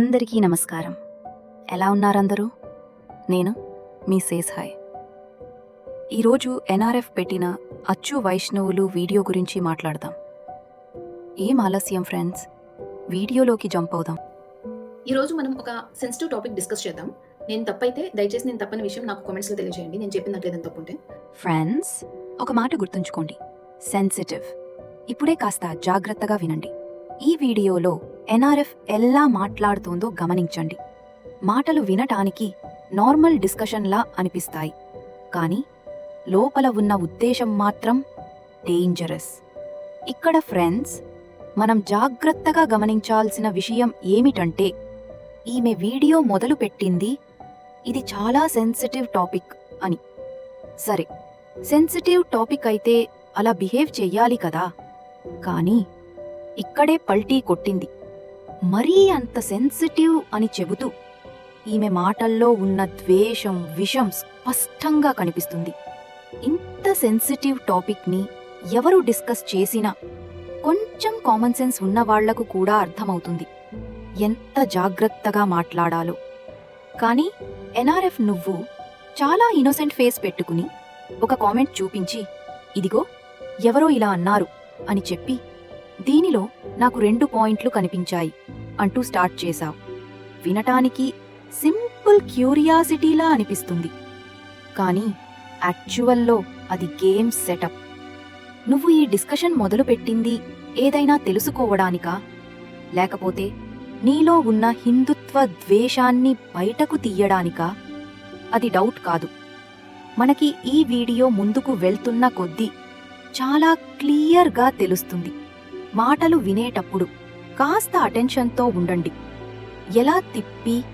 అందరికీ నమస్కారం. ఎలా ఉన్నారందరూ? నేను మీ సేస్ హాయ్. ఈరోజు ఎన్ఆర్ఎఫ్ పెట్టిన అచ్చు వైష్ణవులు వీడియో గురించి మాట్లాడదాం. ఏం ఆలస్యం ఫ్రెండ్స్? వీడియోలోకి జంప్ అవుదాం. ఈ రోజు మనం ఒక సెన్సిటివ్ టాపిక్ డిస్కస్ చేద్దాం. నేను తప్పైతే దయచేసి నేను తప్పని విషయం నాకు కామెంట్స్లో తెలియజేయండి. నేను చెప్పినట్లు ఏదైనా తప్పుంటే. ఫ్రెండ్స్ ఒక మాట గుర్తుంచుకోండి. సెన్సిటివ్ ఇప్పుడే కాస్త జాగ్రత్తగా వినండి. ఈ వీడియోలో ఎన్ఆర్ఎఫ్ ఎలా మాట్లాడుతుందో గమనించండి. మాటలు వినటానికి నార్మల్ డిస్కషన్లా అనిపిస్తాయి. కానీ లోపల ఉన్న ఉద్దేశం మాత్రం డేంజరస్ ఇక్కడ ఫ్రెండ్స్ మనం జాగ్రత్తగా గమనించాల్సిన విషయం ఏమిటంటే ఈమె వీడియో మొదలు పెట్టింది ఇది చాలా సెన్సిటివ్ టాపిక్ అని. సరే సెన్సిటివ్ టాపిక్ అయితే అలా బిహేవ్ చెయ్యాలి కదా. కానీ ఇక్కడే పల్టీ కొట్టింది. మరీ అంత సెన్సిటివ్ అని చెబుతూ ఈమె మాటల్లో ఉన్న ద్వేషం విషం స్పష్టంగా కనిపిస్తుంది. ఇంత సెన్సిటివ్ టాపిక్ని ఎవరు డిస్కస్ చేసినా కొంచెం కామన్ సెన్స్ ఉన్నవాళ్ళకు కూడా అర్థమవుతుంది. ఎంత జాగ్రత్తగా మాట్లాడాలో. కానీ ఎన్ఆర్ఎఫ్ నువ్వు చాలా ఇన్నోసెంట్ ఫేస్ పెట్టుకుని ఒక కామెంట్ చూపించి ఇదిగో ఎవరో ఇలా అన్నారు అని చెప్పి దీనిలో నాకు రెండు పాయింట్లు కనిపించాయి అంటూ స్టార్ట్ చేశావు. వినటానికి సింపుల్ క్యూరియాసిటీలా అనిపిస్తుంది. కానీ యాక్చువల్లో అది గేమ్ సెటప్. నువ్వు ఈ డిస్కషన్ మొదలుపెట్టింది ఏదైనా తెలుసుకోవడానికా? లేకపోతే నీలో ఉన్న హిందుత్వ ద్వేషాన్ని బయటకు తీయడానికా? అది డౌట్ కాదు. మనకి ఈ వీడియో ముందుకు వెళ్తున్న కొద్దీ చాలా క్లియర్గా తెలుస్తుంది. మాటలు వినేటప్పుడు కాస్త అటెన్షన్తో ఉండండి. ఎలా తిప్పి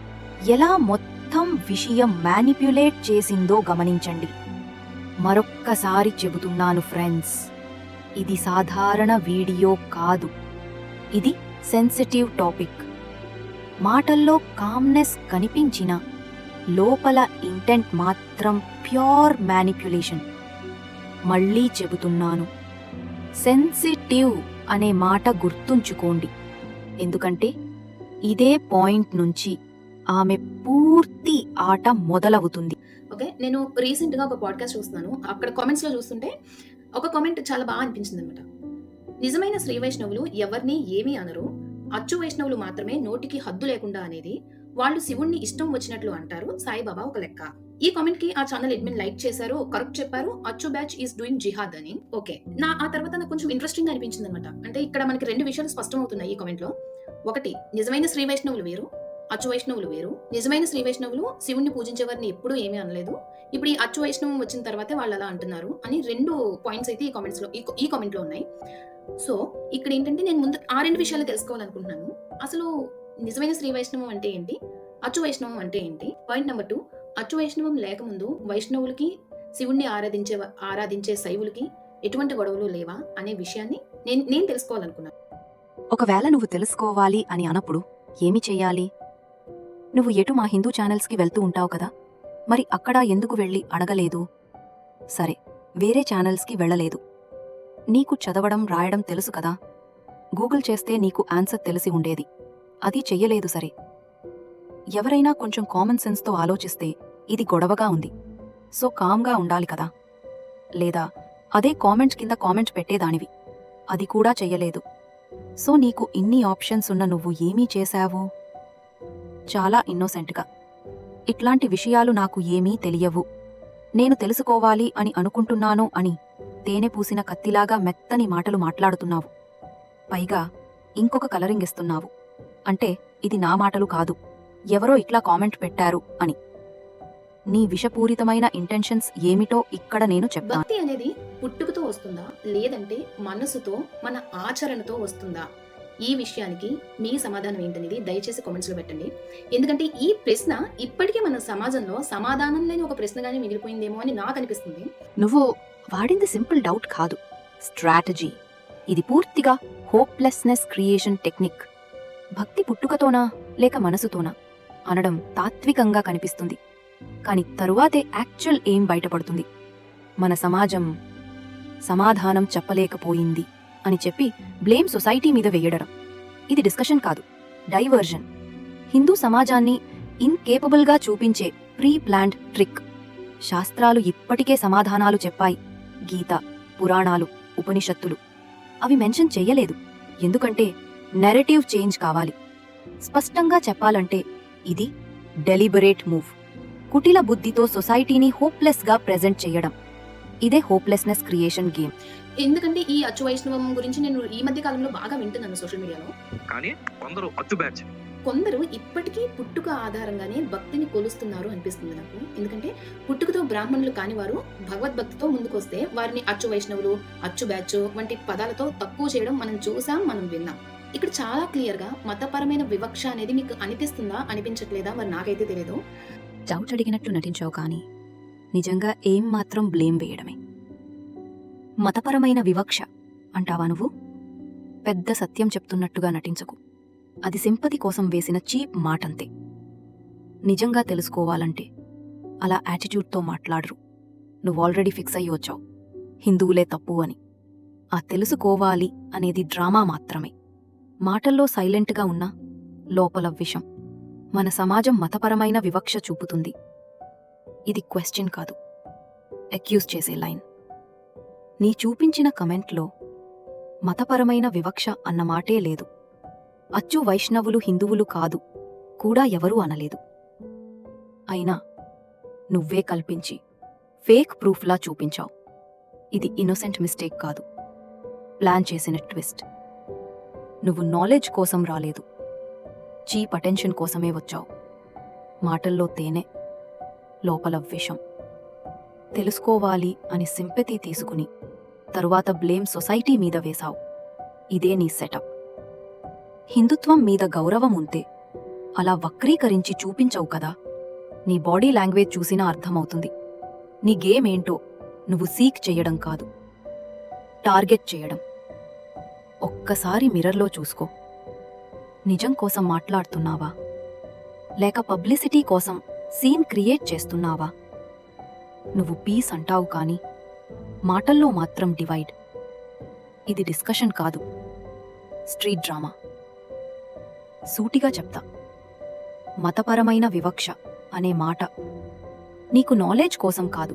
ఎలా మొత్తం విషయం మ్యానిప్యులేట్ చేసిందో గమనించండి. మరొక్కసారి చెబుతున్నాను ఫ్రెండ్స్ ఇది సాధారణ వీడియో కాదు. ఇది సెన్సిటివ్ టాపిక్. మాటల్లో కామ్నెస్ కనిపించిన లోపల ఇంటెంట్ మాత్రం ప్యూర్ మ్యానిప్యులేషన్. మళ్ళీ చెబుతున్నాను సెన్సిటివ్ అనే మాట గుర్తుంచుకోండి. ఎందుకంటే ఇదే పాయింట్ నుంచి ఆమె పూర్తి ఆట మొదలవుతుంది. ఓకే నేను రీసెంట్గా ఒక పాడ్కాస్ట్ చూస్తున్నాను. అక్కడ కామెంట్స్లో చూస్తుంటే ఒక కామెంట్ చాలా బాగా అనిపించింది అనమాట నిజమైన శ్రీ వైష్ణవులు ఎవరిని ఏమీ అనరు. అచ్చు వైష్ణవులు మాత్రమే నోటికి హద్దు లేకుండా అనేది వాళ్ళు శివుణ్ణి ఇష్టం వచ్చినట్లు అంటారు సాయిబాబా ఒక లెక్క. ఈ కామెంట్కి ఆ ఛానల్ అడ్మిన్ లైక్ చేశారు కరెక్ట్ చెప్పారు అచ్చు బ్యాచ్ ఈస్ డూయింగ్ జిహాద్ అని. ఓకే నా ఆ తర్వాత నాకు కొంచెం ఇంట్రెస్టింగ్ అనిపించింది అనమాట అంటే ఇక్కడ మనకి రెండు విషయాలు స్పష్టం అవుతున్నాయి ఈ కామెంట్లో. ఒకటి నిజమైన శ్రీ వైష్ణవులు వేరు అచ్చు వైష్ణవులు వేరు. నిజమైన శ్రీ వైష్ణవులు శివుణ్ణి పూజించేవారిని ఎప్పుడూ ఏమీ అనలేదు. ఇప్పుడు ఈ అచ్చు వైష్ణవం వచ్చిన తర్వాతే వాళ్ళు అలా అంటున్నారు అని రెండు పాయింట్స్ అయితే ఈ కామెంట్స్లో ఈ- ఈ కామెంట్లో ఉన్నాయి. సో ఇక్కడ ఏంటంటే నేను ముందు ఆ రెండు విషయాలు తెలుసుకోవాలనుకుంటున్నాను. అసలు నిజమైన శ్రీ వైష్ణవం అంటే ఏంటి? అచ్చు వైష్ణవం అంటే ఏంటి? పాయింట్ నెంబర్ టూ అచ్చు వైష్ణవం లేకముందు వైష్ణవులకి శివుణ్ణి ఆరాధించే ఆరాధించే శైవులకి ఎటువంటి గొడవలు లేవా అనే విషయాన్ని నేను నేను తెలుసుకోవాలనుకున్నాను. ఒకవేళ నువ్వు తెలుసుకోవాలి అని అనప్పుడు ఏమి చెయ్యాలి? నువ్వు ఎటు మా హిందూ ఛానల్స్కి వెళ్తూ ఉంటావు కదా? మరి అక్కడ ఎందుకు వెళ్ళి అడగలేదు? సరే వేరే ఛానల్స్కి వెళ్ళలేదు. నీకు చదవడం రాయడం తెలుసు కదా? గూగుల్ చేస్తే నీకు ఆన్సర్ తెలిసి ఉండేది. అది చెయ్యలేదు సరే. ఎవరైనా కొంచెం కామన్ సెన్స్తో ఆలోచిస్తే ఇది గొడవగా ఉంది. సో కామ్గా ఉండాలి కదా. లేదా అదే కామెంట్స్ కింద కామెంట్ పెట్టేదానివి. అది కూడా చెయ్యలేదు. సో నీకు ఇన్ని ఆప్షన్స్ ఉన్న నువ్వు ఏమీ చేశావు? చాలా ఇన్నోసెంట్గా. ఇట్లాంటి విషయాలు నాకు ఏమీ తెలియవు. నేను తెలుసుకోవాలి అని అనుకుంటున్నాను అని తేనె పూసిన కత్తిలాగా మెత్తని మాటలు మాట్లాడుతున్నావు. పైగా ఇంకొక కలరింగ్ ఇస్తున్నావు. అంటే ఇది నా మాటలు కాదు. ఎవరో ఇట్లా కామెంట్ పెట్టారు అని. నీ విషపూరితమైన ఇంటెన్షన్స్ ఏమిటో ఇక్కడ నేను చెప్తాను. భక్తి అనేది పుట్టుకతో వస్తుందా? లేదంటే మనసుతో మన ఆచరణతో వస్తుందా? ఈ విషయానికి మీ సమాధానం ఏంటనేది దయచేసి కామెంట్స్లో పెట్టండి. ఎందుకంటే ఈ ప్రశ్న ఇప్పటికే మన సమాజంలో సమాధానం లేని ఒక ప్రశ్నగానే మిగిలిపోయిందేమో అని నాకు అనిపిస్తుంది. నువ్వు వాడింది సింపుల్ డౌట్ కాదు. స్ట్రాటజీ ఇది పూర్తిగా హోప్లెస్నెస్ క్రియేషన్ టెక్నిక్ భక్తి పుట్టుకతోనా లేక మనసుతోనా? అనడం తాత్వికంగా కనిపిస్తుంది. కానీ తరువాతే యాక్చువల్ ఏం బయటపడుతుంది? మన సమాజం సమాధానం చెప్పలేకపోయింది అని చెప్పి బ్లేమ్ సొసైటీ మీద వేయడం ఇది డిస్కషన్ కాదు డైవర్జన్ హిందూ సమాజాన్ని ఇన్కేపబుల్గా చూపించే ప్రీ ప్లాన్డ్ ట్రిక్. శాస్త్రాలు ఇప్పటికే సమాధానాలు చెప్పాయి. గీత పురాణాలు ఉపనిషత్తులు. అవి మెన్షన్ చెయ్యలేదు ఎందుకంటే నెరేటివ్ చేంజ్ కావాలి. స్పష్టంగా చెప్పాలంటే ఇది డెలిబరేట్ మూవ్ కుటిల బుద్ధితో సొసైటీని హోప్లెస్గా ప్రెజెంట్ చేయడం. ఇదే హోప్లెస్నెస్ క్రియేషన్ గేమ్. ఎందుకంటే ఈ అచ్చు వైష్ణవం గురించి నేను ఈ మధ్య కాలంలో బాగా వింటున్నాను సోషల్ మీడియాలో. కానీ కొందరు అచ్చు బ్యాచ్. కొందరు ఇప్పటికీ పుట్టుక ఆధారంగానే భక్తిని కొలుస్తున్నారు అనిపిస్తుంది నాకు. ఎందుకంటే పుట్టుకతో బ్రాహ్మణులు కాని వారు భగవద్భక్తితో ముందుకొస్తే వారిని అచ్చు వైష్ణవులు అచ్చు బ్యాచ్ వంటి పదాలతో తక్కువ చేయడం మనం చూసాం మనం విన్నాం. ఇక్కడ చాలా క్లియర్గా మతపరమైన వివక్ష అనేది మీకు అనిపిస్తుందా అనిపించట్లేదా మరి నాకైతే తెలియదు డౌట్ అడిగినట్లు నటించావు కానీ నిజంగా ఏం మాత్రం బ్లేమ్ వేయడమే. మతపరమైన వివక్ష అంటావా నువ్వు? పెద్ద సత్యం చెప్తున్నట్టుగా నటించకు. అది సింపతి కోసం వేసిన చీప్ మాటంతే. నిజంగా తెలుసుకోవాలంటే అలా యాటిట్యూడ్తో మాట్లాడరు. నువ్వు ఆల్రెడీ ఫిక్స్ అయ్యి వచ్చావు. హిందువులే తప్పు అని. ఆ తెలుసుకోవాలి అనేది డ్రామా మాత్రమే. మాటల్లో సైలెంట్గా ఉన్నా లోపల విషం. మన సమాజం మతపరమైన వివక్ష చూపుతుంది. ఇది క్వశ్చన్ కాదు. అక్యూజ్ చేసే లైన్. నీ చూపించిన కమెంట్లో మతపరమైన వివక్ష అన్న మాటే లేదు. అచ్చు వైష్ణవులు హిందువులు కాదు. కూడా ఎవరూ అనలేదు. అయినా నువ్వే కల్పించి ఫేక్ ప్రూఫ్లా చూపించావు. ఇది ఇన్నోసెంట్ మిస్టేక్ కాదు. ప్లాన్ చేసిన ట్విస్ట్. నువ్వు నాలెడ్జ్ కోసం రాలేదు. చీప్ అటెన్షన్ కోసమే వచ్చావు. మాటల్లో తేనె లోపల విషం. తెలుసుకోవాలి అని సింపతి తీసుకుని తరువాత బ్లేమ్ సొసైటీ మీద వేశావు. ఇదే నీ సెటప్. హిందుత్వం మీద గౌరవం ఉంటే అలా వక్రీకరించి చూపించవు కదా. నీ బాడీ లాంగ్వేజ్ చూసినా అర్థమవుతుంది. నీ గేమ్ ఏంటో నువ్వు సీక్ చేయడం కాదు. టార్గెట్ చేయడం. ఒక్కసారి మిర్రర్లో చూసుకో. నిజం కోసం మాట్లాడుతున్నావా? లేక పబ్లిసిటీ కోసం సీన్ క్రియేట్ చేస్తున్నావా? నువ్వు పీస్ అంటావు కానీ మాటల్లో మాత్రం డివైడ్. ఇది డిస్కషన్ కాదు. Street drama. సూటిగా చెప్తా. మతపరమైన వివక్ష అనే మాట నీకు నాలెడ్జ్ కోసం కాదు.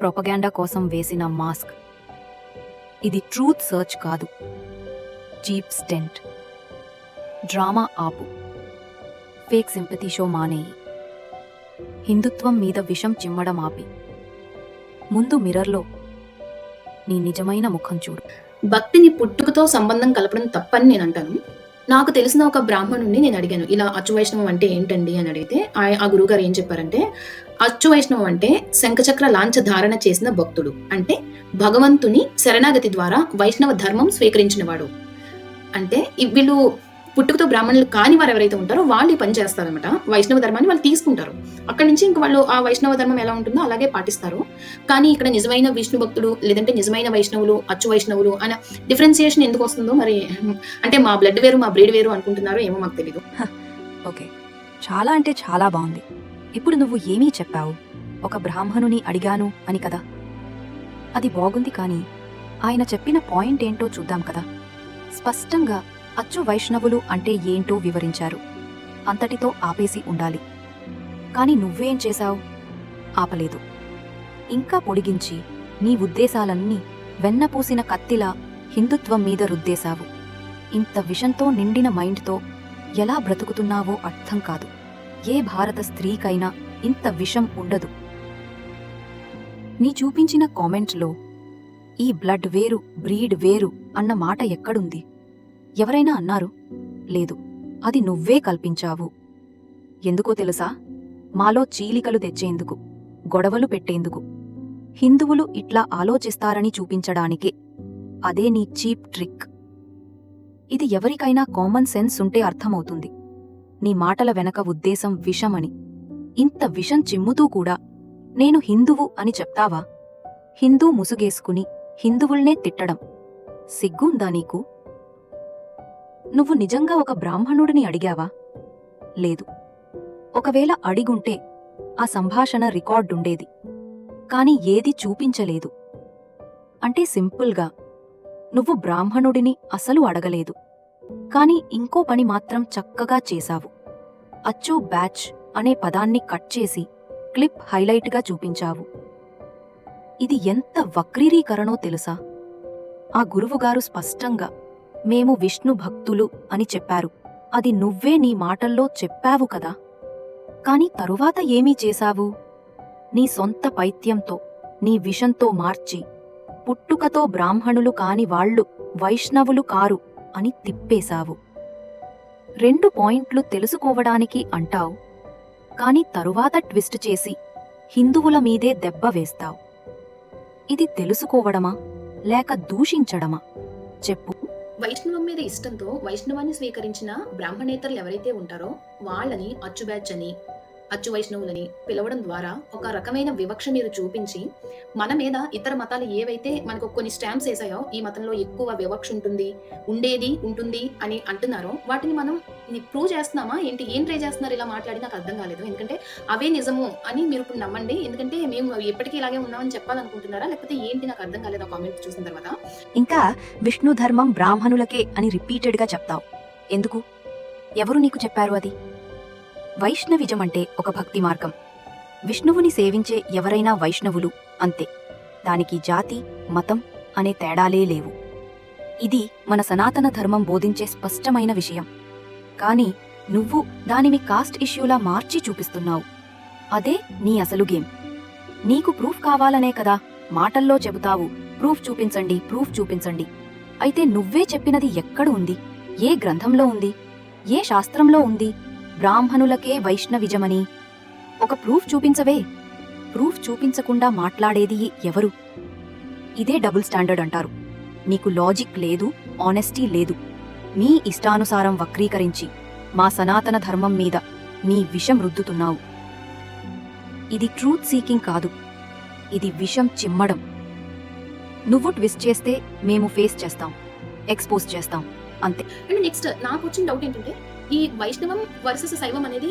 ప్రొపగాండా కోసం వేసిన మాస్క్. ఇది ట్రూత్ సర్చ్ కాదు. Cheap stunt. డ్రామా ఆపు. ఫేక్ సింపతి షో మానేయి. హిందుత్వం మీద విషం చిమ్మడం ఆపి. ముందు మిర్రర్లో నీ నిజమైన ముఖం చూడు. భక్తిని పుట్టుకతో సంబంధం కలపడం తప్పని నేను అంటాను. నాకు తెలిసిన ఒక బ్రాహ్మణుడిని నేను అడిగాను. ఇలా అచ్చువైష్ణవం అంటే ఏంటండి అని అడిగితే ఆ- గురువుగారు ఏం చెప్పారంటే అచ్చు వైష్ణవం అంటే శంఖచక్ర లాంఛ ధారణ చేసిన భక్తుడు. అంటే భగవంతుని శరణాగతి ద్వారా వైష్ణవ ధర్మం స్వీకరించినవాడు. అంటే వీళ్ళు పుట్టుకతో బ్రాహ్మణులు కాని వారు ఎవరైతే ఉంటారో వాళ్ళు ఈ పని చేస్తారనమాట వైష్ణవ ధర్మాన్ని వాళ్ళు తీసుకుంటారు. అక్కడి నుంచి ఇంక వాళ్ళు ఆ వైష్ణవ ధర్మం ఎలా ఉంటుందో అలాగే పాటిస్తారు. కానీ ఇక్కడ నిజమైన విష్ణు భక్తుడు లేదంటే నిజమైన వైష్ణవులు అచ్చు వైష్ణవులు అన్న డిఫరెన్సియేషన్ ఎందుకు వస్తుందో మరి అంటే మా బ్లడ్ వేరు మా బ్రీడ్ వేరు అనుకుంటున్నారో ఏమో మాకు తెలియదు ఓకే. చాలా అంటే చాలా బాగుంది. ఇప్పుడు నువ్వు ఏమీ చెప్పావు? ఒక బ్రాహ్మణుని అడిగాను అని కదా? అది బాగుంది కానీ ఆయన చెప్పిన పాయింట్ ఏంటో చూద్దాం కదా. స్పష్టంగా అచ్చు వైష్ణవులు అంటే ఏంటో వివరించారు. అంతటితో ఆపేసి ఉండాలి. కాని నువ్వేం చేశావు? ఆపలేదు. ఇంకా పొడిగించి నీ ఉద్దేశాలన్నీ వెన్నపూసిన కత్తిలా హిందుత్వం మీద రుద్దేశావు. ఇంత విషంతో నిండిన మైండ్తో ఎలా బ్రతుకుతున్నావో అర్థం కాదు. ఏ భారత స్త్రీకైనా ఇంత విషం ఉండదు. నీ చూపించిన కామెంట్లో ఈ బ్లడ్ వేరు బ్రీడ్ వేరు అన్న మాట ఎక్కడుంది? ఎవరైనా అన్నారు లేదు అది నువ్వే కల్పించావు. ఎందుకో తెలుసా? మాలో చీలికలు తెచ్చేందుకు గొడవలు పెట్టేందుకు. హిందువులు ఇట్లా ఆలోచిస్తారని చూపించడానికే. అదే నీ చీప్ ట్రిక్. ఇది ఎవరికైనా కామన్ సెన్స్ ఉంటే అర్థమవుతుంది. నీ మాటల వెనక ఉద్దేశం విషమని. ఇంత విషం చిమ్ముతూ కూడా నేను హిందువు అని చెప్తావా? హిందూ ముసుగేసుకుని హిందువుల్నే తిట్టడం. సిగ్గుందా నీకు? నువ్వు నిజంగా ఒక బ్రాహ్మణుడిని అడిగావా? లేదు. ఒకవేళ అడిగుంటే ఆ సంభాషణ రికార్డుండేది. కాని ఏది చూపించలేదు. అంటే సింపుల్గా నువ్వు బ్రాహ్మణుడిని అసలు అడగలేదు. కాని ఇంకో పని మాత్రం చక్కగా చేశావు. అచ్చు బ్యాచ్ అనే పదాన్ని కట్ చేసి క్లిప్ హైలైట్గా చూపించావు. ఇది ఎంత వక్రీరీకరణో తెలుసా? ఆ గురువుగారు స్పష్టంగా మేము విష్ణు భక్తులు అని చెప్పారు. అది నువ్వే నీ మాటల్లో చెప్పావు కదా. కాని తరువాత ఏమీ చేశావు? నీ సొంత పైత్యంతో నీ విషంతో మార్చి పుట్టుకతో బ్రాహ్మణులు కాని వాళ్ళు వైష్ణవులు కారు అని తిప్పేశావు. రెండు పాయింట్లు తెలుసుకోవడానికి అంటావు. కాని తరువాత ట్విస్ట్ చేసి హిందువుల మీదే దెబ్బ వేస్తావు. ఇది తెలుసుకోవడమా? లేక దూషించడమా? చెప్పు. వైష్ణవం మీద ఇష్టంతో వైష్ణవాన్ని స్వీకరించిన బ్రాహ్మణేతరులు ఎవరైతే ఉంటారో వాళ్ళని అచ్చుబ్యాచ్ అని అచ్చు వైష్ణవులని పిలవడం ద్వారా ఒక రకమైన వివక్ష మీరు చూపించి మన మీద ఇతర మతాలు ఏవైతే మనకు కొన్ని స్టాంప్స్ వేసాయో ఈ మతంలో ఎక్కువ వివక్ష ఉంటుంది ఉండేది ఉంటుంది అని అంటున్నారో వాటిని మనం ప్రూవ్ చేస్తున్నామా? ఏంటి? ఏం ట్రై చేస్తున్నారు? ఇలా మాట్లాడి నాకు అర్థం కాలేదు. ఎందుకంటే అవే నిజము అని మీరు ఇప్పుడు నమ్మండి. ఎందుకంటే మేము ఎప్పటికీ ఇలాగే ఉన్నామని చెప్పాలనుకుంటున్నారా? లేకపోతే ఏంటి నాకు అర్థం కాలేదు ఆ కామెంట్ చూసిన తర్వాత. ఇంకా విష్ణు ధర్మం బ్రాహ్మణులకే అని రిపీటెడ్గా చెప్తావు. ఎందుకు? ఎవరు నీకు చెప్పారు అది? వైష్ణవిజం అంటే ఒక భక్తి మార్గం. విష్ణువుని సేవించే ఎవరైనా వైష్ణవులు అంతే. దానికి జాతి మతం అనే తేడాలే లేవు. ఇది మన సనాతన ధర్మం బోధించే స్పష్టమైన విషయం. కాని నువ్వు దానిని కాస్ట్ ఇష్యూలా మార్చి చూపిస్తున్నావు. అదే నీ అసలు గేమ్. నీకు ప్రూఫ్ కావాలనే కదా మాటల్లో చెబుతావు. ప్రూఫ్ చూపించండి ప్రూఫ్ చూపించండి. అయితే నువ్వే చెప్పినది ఎక్కడ ఉంది? ఏ గ్రంథంలో ఉంది? ఏ శాస్త్రంలో ఉంది? బ్రాహ్మణులకే వైష్ణవిజమని. ఒక ప్రూఫ్ చూపించవే. ప్రూఫ్ చూపించకుండా మాట్లాడేది ఎవరు? ఇదే డబుల్ స్టాండర్డ్ అంటారు. నీకు లాజిక్ లేదు ఆనెస్టీ లేదు. మీ ఇష్టానుసారం వక్రీకరించి మా సనాతన ధర్మం మీద నీ విషం రుద్దుతున్నావు. ఇది ట్రూత్ సీకింగ్ కాదు. ఇది విషం చిమ్మడం. నువ్వు ట్విస్ట్ చేస్తే మేము ఫేస్ చేస్తాం ఎక్స్పోజ్ చేస్తాం అంతే. అండ్ నెక్స్ట్ నాకు వచ్చిన డౌట్ ఏంటంటే ఈ వైష్ణవం వర్సెస్ శైవం అనేది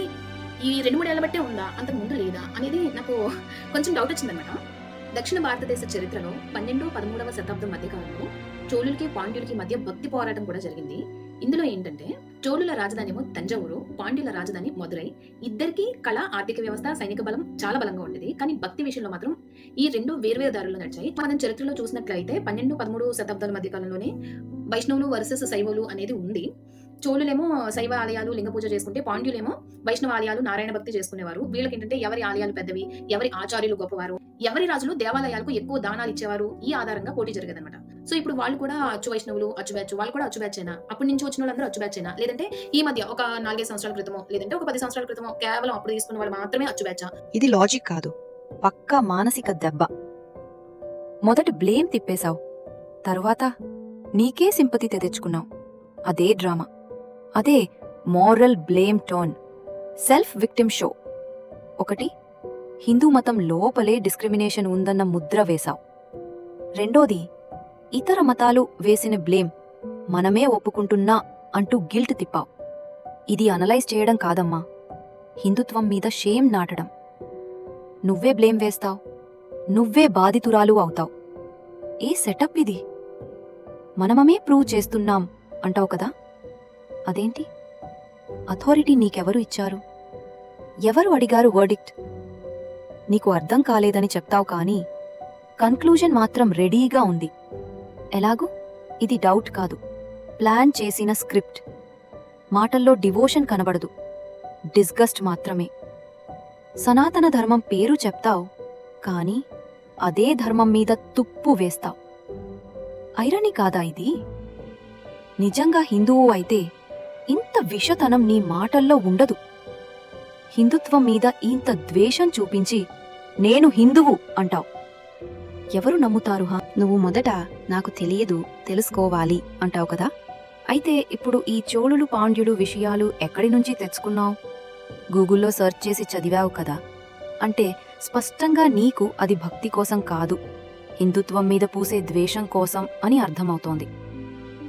ఈ రెండు మూడు బట్టే ఉందా? అంతకు ముందు లేదా? అనేది నాకు కొంచెం డౌట్ వచ్చిందనమాట దక్షిణ భారతదేశ చరిత్రలో పన్నెండు పదమూడవ శతాబ్దం మధ్య కాలంలో చోళులకి పాండ్యులకి మధ్య భక్తి పోరాటం కూడా జరిగింది. ఇందులో ఏంటంటే చోళుల రాజధాని ఏమో తంజావూరు పాండ్యుల రాజధాని మదురై ఇద్దరికి కళ ఆర్థిక వ్యవస్థ సైనిక బలం చాలా బలంగా ఉండేది. కానీ భక్తి విషయంలో మాత్రం ఈ రెండు వేర్వేరు దారుల్లో నడిచాయి. మనం చరిత్రలో చూసినట్లయితే పన్నెండు పదమూడు శతాబ్దాల మధ్య కాలంలోనే వైష్ణవులు వర్సెస్ శైవులు అనేది ఉంది. చోళులేమో శైవ ఆలయాలు లింగ పూజ చేసుకుంటే పాండ్యులేమో వైష్ణవ ఆలయాలు నారాయణ భక్తి చేసుకునేవారు. వీళ్ళకి ఏంటంటే ఎవరి ఆలయాలు పెద్దవి ఎవరి ఆచార్యులు గొప్పవారు ఎవరి రాజులు దేవాలయాలకు ఎక్కువ దానాలు ఇచ్చేవారు. ఈ ఆధారంగా పోటీ జరిగేదన్నమాట. సో ఇప్పుడు వాళ్ళు కూడా అచ్చు వైష్ణవులు అచ్చు బ్యాచ్ వాళ్ళు కూడా అచ్చు బ్యాచ్ అయినా అప్పటి నుంచి వచ్చిన వాళ్ళందరూ అచ్చు బ్యాచ్ అయినా లేదంటే ఈ మధ్య ఒక నాలుగైదు సంవత్సరాల క్రితమో లేదంటే ఒక పది సంవత్సరాల క్రితమో కేవలం అప్పుడు తీసుకున్న వాళ్ళు మాత్రమే అచ్చు బ్యాచ్? ఇది లాజిక్ కాదు. పక్కా మానసిక దెబ్బ. మొదట బ్లేమ్ తిప్పేశావు. తరువాత నీకే సింపతి తెచ్చుకున్నావు. అదే డ్రామా అదే moral blame tone self victim show. ఒకటి హిందూ మతం లోపలే డిస్క్రిమినేషన్ ఉందన్న ముద్ర వేశావు. రెండోది ఇతర మతాలు వేసిన బ్లేమ్ మనమే ఒప్పుకుంటున్నా అంటూ గిల్ట్ తిప్పావు. ఇది అనలైజ్ చేయడం కాదమ్మా. హిందుత్వం మీద షేమ్ నాటడం. నువ్వే బ్లేమ్ వేస్తావు. నువ్వే బాధితురాలు అవుతావు. ఏ సెటప్ ఇది? మనమమే ప్రూవ్ చేస్తున్నాం అంటావు కదా? అదేంటి? అథారిటీ నీకెవరు ఇచ్చారు? ఎవరు అడిగారు వర్డిక్ట్ నీకు అర్థం కాలేదని చెప్తావు కానీ కన్క్లూజన్ మాత్రం రెడీగా ఉంది. ఎలాగూ? ఇది డౌట్ కాదు. ప్లాన్ చేసిన స్క్రిప్ట్ మాటల్లో డివోషన్ కనబడదు. డిస్గస్ట్ మాత్రమే. సనాతన ధర్మం పేరు చెప్తావు కానీ అదే ధర్మం మీద తుప్పు వేస్తావు. ఐరని కాదా ఇది? నిజంగా హిందువు అయితే ఇంత విషతనం నీ మాటల్లో ఉండదు. హిందుత్వం మీద ఇంత ద్వేషం చూపించి నేను హిందువు అంటావు. ఎవరు నమ్ముతారు హా? నువ్వు మొదట నాకు తెలియదు తెలుసుకోవాలి అంటావు కదా? అయితే ఇప్పుడు ఈ చోళులు పాండ్యులు విషయాలు ఎక్కడి నుంచి తెచ్చుకున్నావు? గూగుల్లో సెర్చ్ చేసి చదివావు కదా? అంటే స్పష్టంగా నీకు అది భక్తి కోసం కాదు. హిందుత్వం మీద పూసే ద్వేషం కోసం అని అర్థమవుతోంది.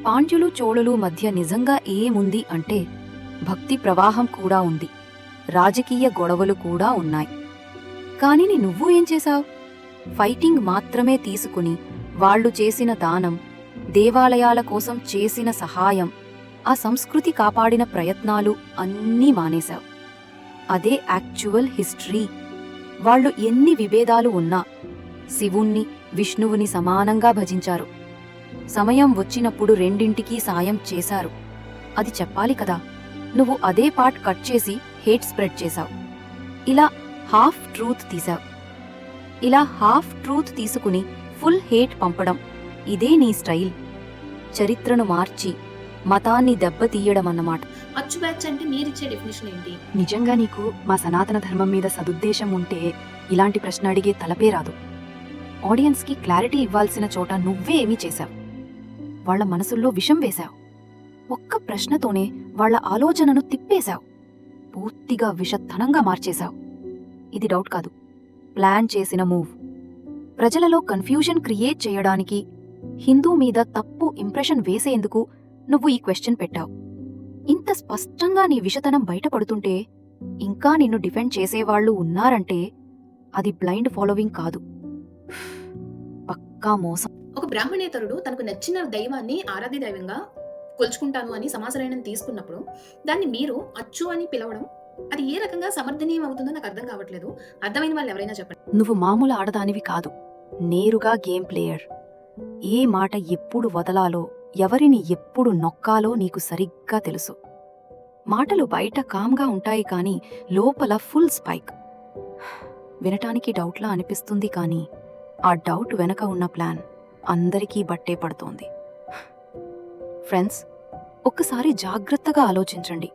పాండ్యులు చోళులు మధ్య నిజంగా ఏముంది అంటే భక్తి ప్రవాహం కూడా ఉంది. రాజకీయ గొడవలు కూడా ఉన్నాయి. కాని నువ్వు ఏం చేశావు? ఫైటింగ్ మాత్రమే తీసుకుని వాళ్ళు చేసిన దానం దేవాలయాల కోసం చేసిన సహాయం ఆ సంస్కృతి కాపాడిన ప్రయత్నాలు అన్నీ మానేశావు. అదే యాక్చువల్ హిస్టరీ. వాళ్ళు ఎన్ని విభేదాలు ఉన్నా శివుణ్ణి విష్ణువుని సమానంగా భజించారు. సమయం వచ్చినప్పుడు రెండింటికీ సాయం చేశారు. అది చెప్పాలి కదా నువ్వు అదే పార్ట్ కట్ చేసి హేట్ స్ప్రెడ్ చేశావు. ఇలా హాఫ్ ట్రూత్ తీశావు. ఇలా హాఫ్ ట్రూత్ తీసుకుని ఫుల్ హేట్ పంపడం ఇదే నీ స్టైల్. చరిత్రను మార్చి మతాన్ని దెబ్బతీయడం అన్నమాట అచ్చు బ్యాచ్ అంటే మీరిచ్చే డెఫినేషన్ ఏంటి? నిజంగా నీకు మా సనాతన ధర్మం మీద సదుద్దేశం ఉంటే ఇలాంటి ప్రశ్న అడిగే తలపే రాదు. ఆడియన్స్కి క్లారిటీ ఇవ్వాల్సిన చోట నువ్వే ఏమీ చేశావు. వాళ్ళ మనసుల్లో విషం వేశావు. ఒక్క ప్రశ్నతోనే వాళ్ళ ఆలోచనను తిప్పేశావు. పూర్తిగా విషధనంగా మార్చేశావు. ఇది డౌట్ కాదు. ప్లాన్ చేసిన మూవ్. ప్రజలలో కన్ఫ్యూజన్ క్రియేట్ చేయడానికి హిందూ మీద తప్పు ఇంప్రెషన్ వేసేందుకు నువ్వు ఈ క్వశ్చన్ పెట్టావు. ఇంత స్పష్టంగా నీ విషతనం బయటపడుతుంటే ఇంకా నిన్ను డిఫెండ్ చేసేవాళ్ళు ఉన్నారంటే అది బ్లైండ్ ఫాలోవింగ్ కాదు. పక్కా మోసం. ఒక బ్రాహ్మణేతరుడు తనకు నచ్చిన దైవాన్ని ఆరాధ్య దైవంగా కొలుచుకుంటాను అని సమాసరైనం తీసుకున్నప్పుడు దాన్ని మీరు అచ్చు అని పిలవడం అది ఏ రకంగా సమర్థనీయం అవుతుందో నాకు అర్థం కావట్లేదు. అర్థమైన వాళ్ళు ఎవరైనా చెప్పండి. నువ్వు మామూలు ఆడదానివి కాదు. నేరుగా గేమ్ ప్లేయర్. ఏ మాట ఎప్పుడు వదలాలో ఎవరిని ఎప్పుడు నొక్కాలో నీకు సరిగ్గా తెలుసు. మాటలు బయట కామ్గా ఉంటాయి కానీ లోపల ఫుల్ స్పైక్. వినటానికి డౌట్లా అనిపిస్తుంది కానీ ఆ డౌట్ వెనక ఉన్న ప్లాన్. అందరికీ బట్టే పడుతోంది. ఫ్రెండ్స్ ఒక్కసారి జాగ్రత్తగా ఆలోచించండి.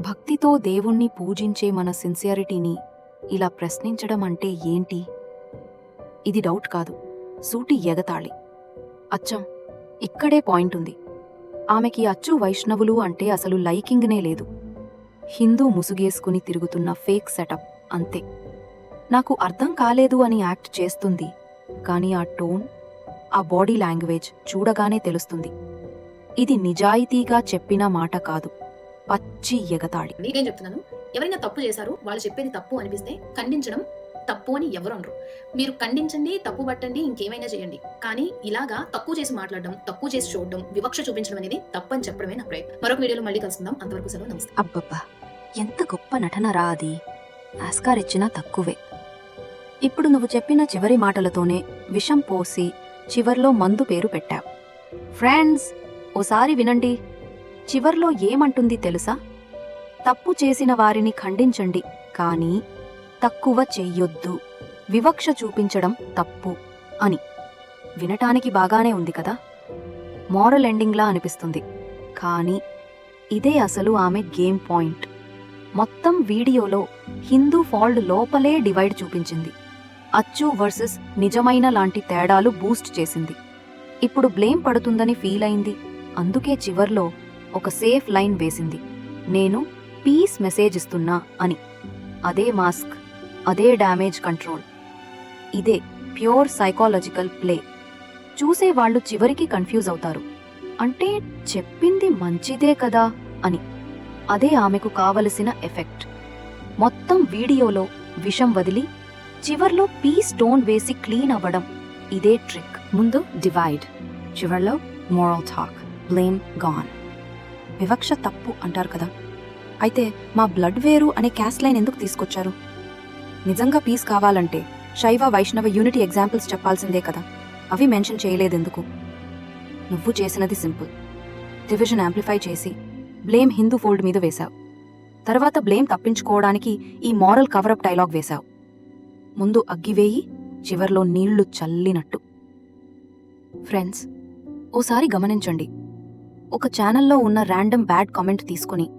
భక్తితో దేవుణ్ణి పూజించే మన సిన్సియారిటీని ఇలా ప్రశ్నించడం అంటే ఏంటి? ఇది డౌట్ కాదు సూటి ఎగతాళి. అచ్చం ఇక్కడే పాయింట్ ఉంది. ఆమెకి అచ్చు వైష్ణవులు అంటే అసలు లైకింగ్నే లేదు. హిందూ ముసుగేసుకుని తిరుగుతున్న ఫేక్ సెటప్ అంతే. నాకు అర్థం కాలేదు అని యాక్ట్ చేస్తుంది కానీ ఆ టోన్ ఆ బాడీ లాంగ్వేజ్ చూడగానే తెలుస్తుంది. ఇది నిజాయితీగా చెప్పిన మాట కాదు. పచ్చి ఎగతాళి. నేనేం చెప్తున్నాను? ఎవరైనా తప్పు చేశారు వాళ్ళు చెప్పేది తప్పు అనిపిస్తే ఖండించడం తప్పు అని ఎవరు అనరు. మీరు ఖండించండి తప్పు పట్టండి ఇంకేమైనా చేయండి. కానీ ఇలాగా తక్కువ చేసి మాట్లాడడం తక్కువ చేసి చూడడం వివక్ష చూపించడం అనేది తప్పని చెప్పడమే నా ప్రయత్నం. మరొక వీడియోలో మళ్ళీ కలుసుకుందాం. అంతవరకు సెలవు నమస్తే. అబ్బబ్బా! ఎంత గొప్ప నటన రా అది. ఆస్కార్ ఇచ్చినా తక్కువే. ఇప్పుడు నువ్వు చెప్పిన చివరి మాటలతోనే విషం పోసి చివర్లో మందు పేరు పెట్టావు. ఫ్రెండ్స్ ఓసారి వినండి. చివర్లో ఏమంటుంది తెలుసా? తప్పు చేసిన వారిని ఖండించండి కానీ తక్కువ చెయ్యొద్దు. వివక్ష చూపించడం తప్పు అని. వినటానికి బాగానే ఉంది కదా? మోరల్ ఎండింగ్లా అనిపిస్తుంది. కానీ ఇదే అసలు ఆమె గేమ్ పాయింట్. మొత్తం వీడియోలో హిందూ ఫాల్డ్ లోపలే డివైడ్ చూపించింది. అచ్చు వర్సెస్ నిజమైన లాంటి తేడాలు బూస్ట్ చేసింది. ఇప్పుడు బ్లేమ్ పడుతుందని ఫీల్ అయింది. అందుకే చివర్లో ఒక సేఫ్ లైన్ వేసింది. నేను పీస్ మెసేజ్ ఇస్తున్నా అని. అదే మాస్క్ అదే డ్యామేజ్ కంట్రోల్. ఇదే ప్యూర్ సైకాలజికల్ ప్లే. చూసేవాళ్ళు చివరికి కన్ఫ్యూజ్ అవుతారు. అంటే చెప్పింది మంచిదే కదా అని. అదే ఆమెకు కావలసిన ఎఫెక్ట్. మొత్తం వీడియోలో విషం వదిలి చివర్లో పీ స్టోన్ వేసి క్లీన్ అవ్వడం ఇదే ట్రిక్. ముందు డివైడ్ చివర్లో మోరల్ టాక్ బ్లేమ్ గాన్. వివక్ష తప్పు అంటారు కదా. అయితే మా బ్లడ్ వేరు అనే క్యాస్ట్ లైన్ ఎందుకు తీసుకొచ్చారు? నిజంగా పీస్ కావాలంటే శైవ వైష్ణవ యూనిటీ ఎగ్జాంపుల్స్ చెప్పాల్సిందే కదా. అవి మెన్షన్ చేయలేదెందుకు? నువ్వు చేసినది సింపుల్. డివిజన్ యాంప్లిఫై చేసి బ్లేమ్ హిందూ ఫోల్డ్ మీద వేశావు. తర్వాత బ్లేమ్ తప్పించుకోవడానికి ఈ మారల్ కవరప్ డైలాగ్ వేశావు. ముందు అగ్గివేయి చివర్లో నీళ్ళు చల్లినట్టు. ఫ్రెండ్స్ ఓసారి గమనించండి. ఒక ఛానల్లో ఉన్న ర్యాండమ్ బ్యాడ్ కామెంట్ తీసుకుని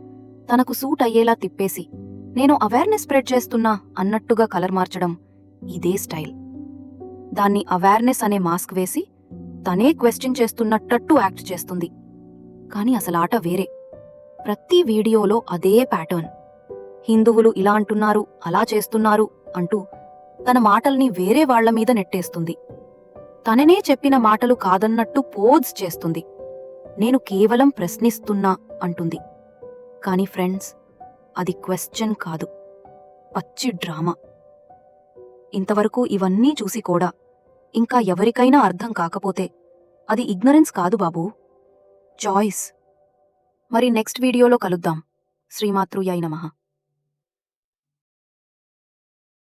తనకు సూట్ అయ్యేలా తిప్పేసి నేను అవేర్నెస్ స్ప్రెడ్ చేస్తున్నా అన్నట్టుగా కలర్ మార్చడం ఇదే స్టైల్. దాన్ని అవేర్నెస్ అనే మాస్క్ వేసి తనే క్వశ్చన్ చేస్తున్నట్టట్టు యాక్ట్ చేస్తుంది. కానీ అసలు ఆట వేరే. ప్రతి వీడియోలో అదే ప్యాటర్న్. హిందువులు ఇలా అంటున్నారు అలా చేస్తున్నారు అంటూ తన మాటల్ని వేరే వాళ్ళ మీద నెట్టేస్తుంది. తననే చెప్పిన మాటలు కాదన్నట్టు పోజ్ చేస్తుంది. నేను కేవలం ప్రశ్నిస్తున్నా అంటుంది. కాని ఫ్రెండ్స్ అది క్వశ్చన్ కాదు. పచ్చి డ్రామా. ఇంతవరకు ఇవన్నీ చూసి కూడా ఇంకా ఎవరికైనా అర్థం కాకపోతే అది ఇగ్నరెన్స్ కాదు బాబూ. చాయిస్. మరి నెక్స్ట్ వీడియోలో కలుద్దాం. శ్రీమాతృయై నమః.